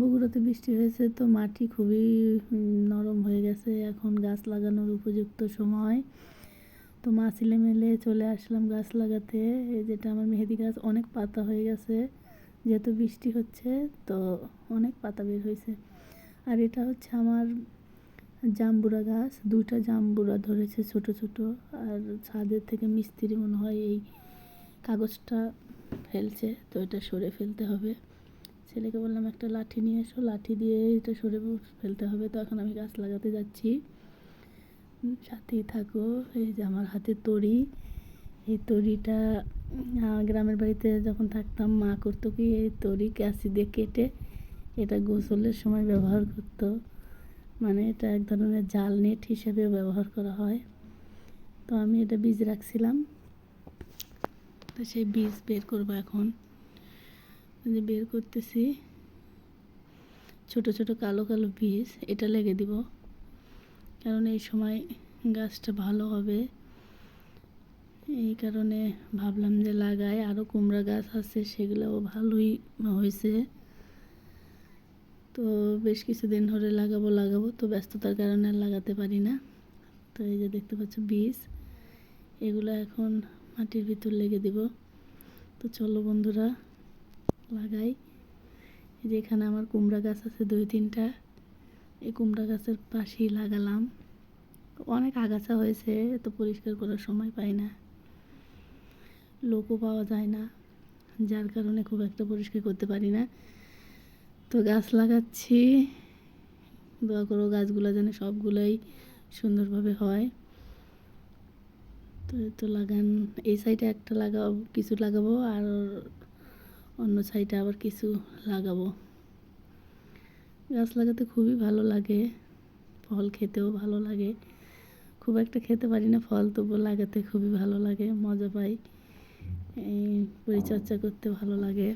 বগুড়াতে বৃষ্টি হয়েছে তো মাটি খুবই নরম হয়ে গেছে। এখন গাছ লাগানোর উপযুক্ত সময়। তো মা ছেলে মেলে চলে আসলাম গাছ লাগাতে। যেটা আমার মেহেদি গাছ, অনেক পাতা হয়ে গেছে। যেহেতু বৃষ্টি হচ্ছে, তো অনেক পাতা বের হয়েছে। আর এটা হচ্ছে আমার জাম্বুরা গাছ। দুইটা জাম্বুরা ধরেছে ছোট ছোট। আর ছাদের থেকে মিস্ত্রি মনে হয় এই কাগজটা ফেলছে, তো এটা সরে ফেলতে হবে। ছেলেকে বললাম, একটা লাঠি নিয়ে এসো, লাঠি দিয়ে এটা সরে ফেলতে হবে তো এখন আমি গাছ লাগাতে যাচ্ছি। সাথেই থাকো, এই যে আমার হাতে তরি এই তরিটা গ্রামের বাড়িতে যখন থাকতাম, মা করতো কি, এই তরি ক্যাঁচি দিয়ে কেটে এটা গোসলের সময় ব্যবহার করতো। মানে এটা এক ধরনের জাল নেট হিসেবে ব্যবহার করা হয়। তো আমি এটা বীজ রাখছিলাম। তো সেই বীজ বের করব এখন। যে বের করতেছি। ছোট ছোট, কালো কালো বীজ এটা লেগে দিব। কারণ এই সময় গাছটা ভালো হবে। এই কারণে ভাবলাম যে লাগাই। আরও কুমড়া গাছ আছে সেগুলোও ভালোই হয়েছে। তো বেশ কিছুদিন ধরে লাগাবো লাগাবো, তো ব্যস্ততার কারণে আর লাগাতে পারি না। তো এই যে দেখতে পাচ্ছ বীজ, এগুলো এখন মাটির ভিতর লেগে দিব। তো চলো বন্ধুরা লাগাই। এই যে এখানে আমার কুমড়া গাছ আছে দুই, তিনটা। এই কুমড়া গাছের পাশেই লাগালাম। অনেক আগাছা হয়েছে, এত পরিষ্কার করার সময় পাই না। লোকও পাওয়া যায় না, যার কারণে খুব একটা পরিষ্কার করতে পারি না। তো গাছ লাগাচ্ছি। দোয়া করো গাছগুলো যেন সবগুলোই সুন্দরভাবে হয়। তো তো লাগান, এই সাইডে একটা লাগাবো কিছু লাগাবো, আর অন্য সাইডে আবার কিছু লাগাবো। গাছ লাগাতে খুবই ভালো লাগে, ফল খেতেও ভালো লাগে। খুব একটা খেতে পারি না, ফল তবুও লাগাতে খুবই ভালো লাগে, মজা পাই। পরিচর্যা করতে ভালো লাগে।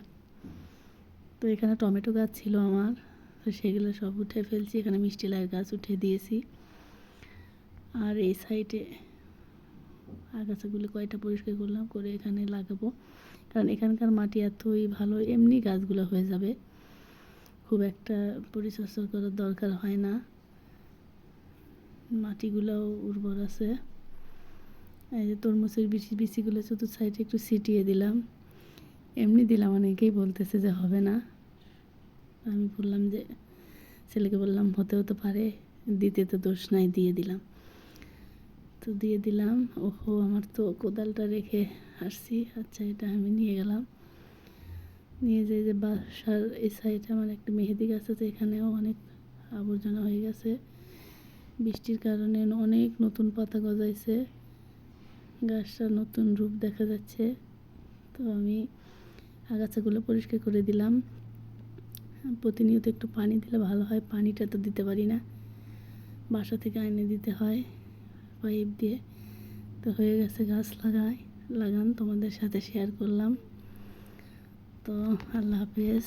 তো এখানে টমেটো গাছ ছিল আমার, তো সেগুলো সব উঠে ফেলছি, এখানে মিষ্টি লাউ গাছ উঠে দিয়েছি। আর এই সাইডে আগাছাগুলো কয়টা পরিষ্কার করলাম, করে এখানে লাগাবো। কারণ এখানকার মাটি এতই ভালো, এমনি গাছগুলো হয়ে যাবে। খুব একটা পরিচর্যা করার দরকার হয় না। মাটিগুলোও উর্বর আছে। এই যে তরমুজের বিচি, বিচিগুলো চতুর্থ সাইডে একটু ছিটিয়ে দিলাম। এমনি দিলাম, অনেকেই বলতেছে যে হবে না। আমি বললাম যে, ছেলেকে বললাম হতে হতে পারে, দিতে তো দোষ নাই, দিয়ে দিলাম। তো দিয়ে দিলাম। ওহো, আমার তো কোদালটা রেখে আসছি। আচ্ছা এটা আমি নিয়ে গেলাম। নিয়ে যাই যে বাসার এই সাইডে আমার একটা মেহেদি গাছ আছে, এখানেও অনেক আবর্জনা হয়ে গেছে। বৃষ্টির কারণে অনেক নতুন পাতা গজাইছে। গাছটা নতুন রূপ দেখা যাচ্ছে। তো আমি আগাছাগুলো পরিষ্কার করে দিলাম। প্রতিনিয়ত একটু পানি দিলে ভালো হয়। পানিটা তো দিতে পারি না। বাসা থেকে এনে দিতে হয়। পাইপ দিয়ে। তো হয়ে গেছে গাছ লাগাই, লাগান তোমাদের সাথে শেয়ার করলাম। তো আল্লাহ হাফেজ।